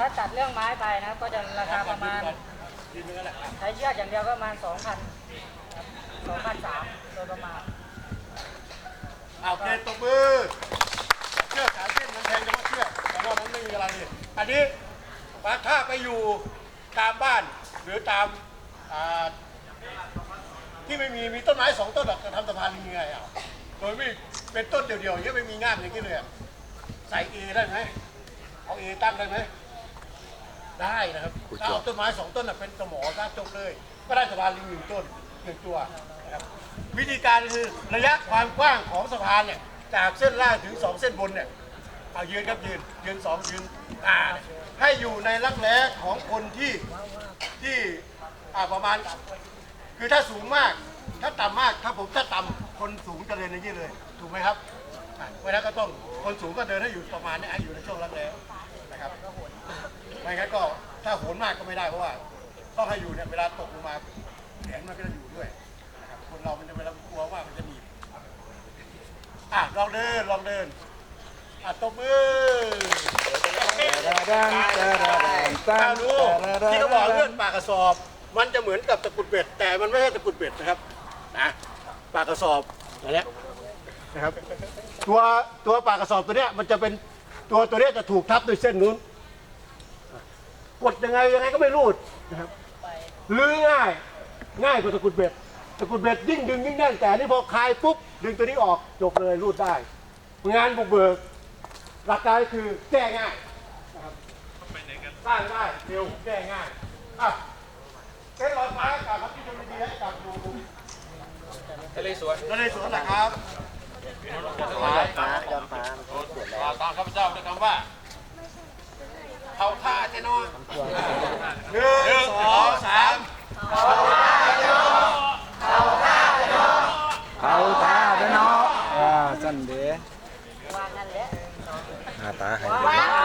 ถ้าตัดเรื่องไม้ไปนะก็จะราคาประมาณยืนนั่นแหละใช้เชือกอย่างเดียวก็ประมาณ2,000 2,003โดยประมาณเอาโอเคตบมือเชือกสามเส้นมันแพงเฉพาะเชือกแต่นอกนั้นไม่มีอะไรเลยอันนี้ถ้าไปอยู่ตามบ้านหรือตามอ่าที่ไม่มีมีต้นไม้สองต้นหรอกจะทำสะพานยังไงอะโดยไม่เป็นต้นเดียวๆอย่างเงี้ยไม่มีง่ามอย่างนี้เลยอะใส่เอได้ไหมเอาเอตั้งได้ไหม ได้นะครับถ้าเอาต้นไม้สองต้นน่ะเป็นสมอซะจบเลย ก็ได้สะพานลิงหนึ่งต้นหนึ่งตัวนะครับวิธีการคือระยะความกว้างของสะพานเนี่ยจากเส้นล่างถึงสองเส้นบนเนี่ยเอายืนครับยืนยืนสองยืนอ่าเนี่ยให้อยู่ในรักแร้ของคนที่ที่อ่าประมาณ คือถ้าสูงมาก ถ้าต่ำมาก ถ้าผมถ้าต่ำคนสูงจะเดินอย่างนี้เลย ถูกไหมครับอะเพราะฉะนั้นก็ต้องคนสูงก็เดินให้อยู่ประมาณนี้ให้อยู่ในช่วงรักแร้นะครับ ไม่งั้นก็ถ้าโห นมากก็ไม่ได้เพราะว่าต้องให้อยู่เนี่ยเวลาตกลงมาแขนมันก็จะอยู่ด้วยนะครับคนเรามันจะเวลากลัวว่ามันจะหนีบอะลองเดินลองเดินอะตบมือถ้ารู้ที่เขาบอกเลื่อนปากกระสอบ มันจะเหมือนกับตะกรุดเบ็ด แต่มันไม่ใช่ตะกรุดเบ็ดนะครับนะปากกระสอบอันเนี้ยนะครับตัวตัวปากกระสอบตัวเนี้ยมันจะเป็นตัวตัวเนี้ยจะถูกทับด้วยเส้นนู้น กดยังไงยังไงก็ไม่รูดนะครับลื้อง่ายง่ายกว่าตะกรุดเบ็ดตะกรุดเบ็ดยิ่งดึงยิ่งแน่นแต่อันนี่พอคลายปุ๊บดึงตัวนี้ออกจบเลยรูดได้ งานบุกเบิกหลักการคือแก้ง่ายนะครับสร้างได้เร็วแก้ง่ายอะเส้นลอยฟ้ากับครับที่ชมดีให้กับดูทะเลสวนนเรศวรนะครับฟ้ายอดฟ้าตามข้าพเจ้าด้วยคำว่าเท่าท่าเท นอนหนึ่งสองสามเขาท่าไปเนาะอ่าสั่นเด้ว่างั้นแหละหาตาให้ว่า